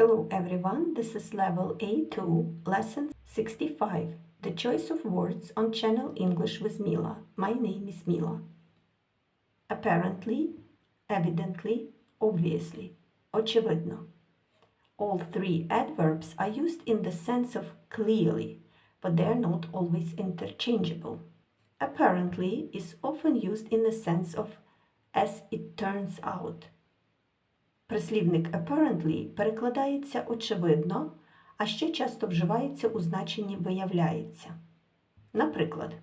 Hello everyone, this is level A2, lesson 65, the choice of words on channel English with Mila. My name is Mila. Apparently, evidently, obviously, очевидно. All three adverbs are used in the sense of clearly, but they are not always interchangeable. Apparently is often used in the sense of as it turns out. Прислівник apparently перекладається очевидно, а ще часто вживається у значенні виявляється. Наприклад,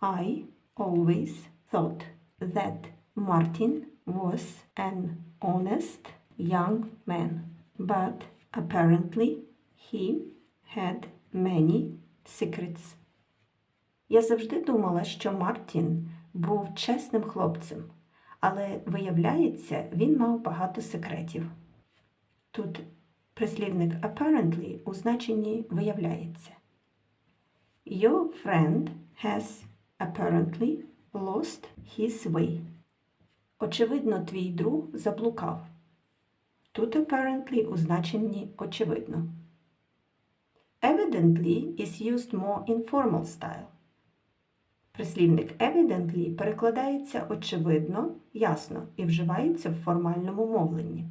I always thought that Martin was an honest young man, but apparently he had many secrets. Я завжди думала, що Мартін був чесним хлопцем, але виявляється, він мав багато секретів. Тут прислівник apparently у значенні виявляється. Your friend has apparently lost his way. Очевидно, твій друг заблукав. Тут apparently у значенні очевидно. Evidently is used more in formal style. Прислівник evidently перекладається очевидно, ясно і вживається в формальному мовленні.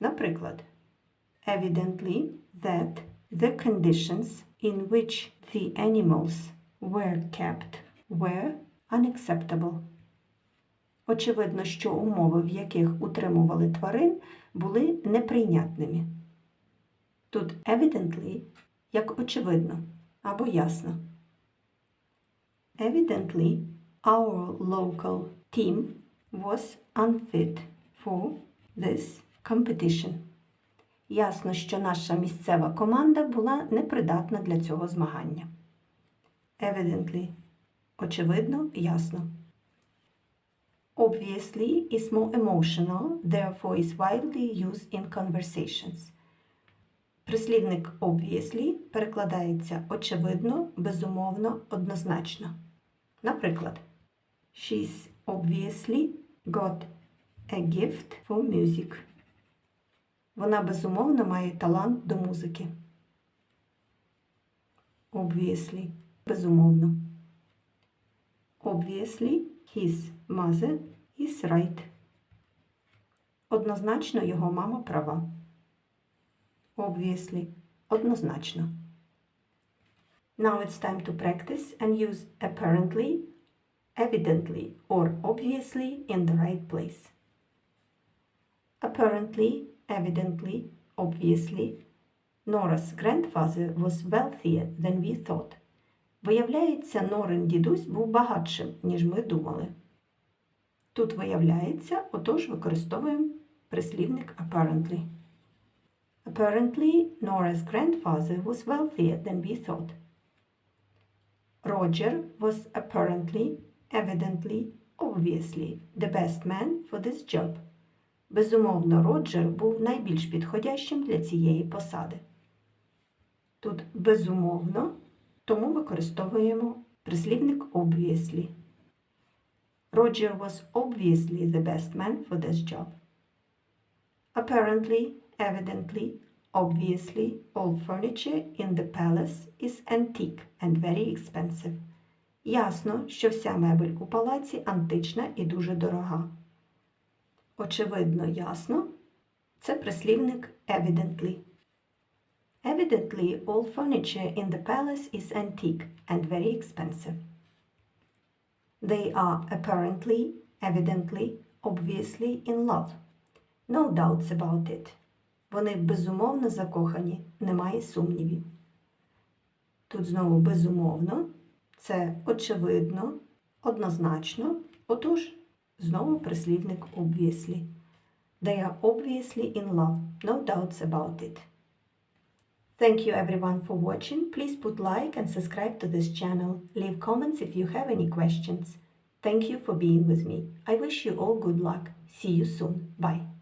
Наприклад, evidently that the conditions in which the animals were kept were unacceptable. Очевидно, що умови, в яких утримували тварин, були неприйнятними. Тут evidently як очевидно або ясно. Evidently, our local team was unfit for this competition. Ясно, що наша місцева команда була непридатна для цього змагання. Evidently. Очевидно, ясно. Obviously is more emotional, therefore is widely used in conversations. Прислівник obviously перекладається очевидно, безумовно, однозначно. Наприклад, She's obviously got a gift for music. Вона безумовно має талант до музики. Obviously. Безумовно. Obviously, his mother is right. Однозначно його мама права. Obviously. Однозначно. Now it's time to practice and use apparently, evidently, or obviously in the right place. Apparently, evidently, obviously, Nora's grandfather was wealthier than we thought. Виявляється, Норин дідусь був багатшим, ніж ми думали. Тут виявляється, отож використовуємо прислівник apparently. Apparently, Nora's grandfather was wealthier than we thought. Roger was apparently, evidently, obviously the best man for this job. Безумовно, Роджер був найбільш підходящим для цієї посади. Тут безумовно, тому використовуємо прислівник obviously. Roger was obviously the best man for this job. Apparently, evidently, obviously, all furniture in the palace is antique and very expensive. Ясно, що вся мебель у палаці антична і дуже дорога. Очевидно, ясно. Це прислівник evidently. Evidently, all furniture in the palace is antique and very expensive. They are apparently, evidently, obviously in love. No doubts about it. Вони безумовно закохані, немає сумнівів. Тут знову безумовно, це очевидно, однозначно, отож, знову прислівник obviously. They are obviously in love, no doubts about it. Thank you everyone for watching. Please put like and subscribe to this channel. Leave comments if you have any questions. Thank you for being with me. I wish you all good luck. See you soon. Bye.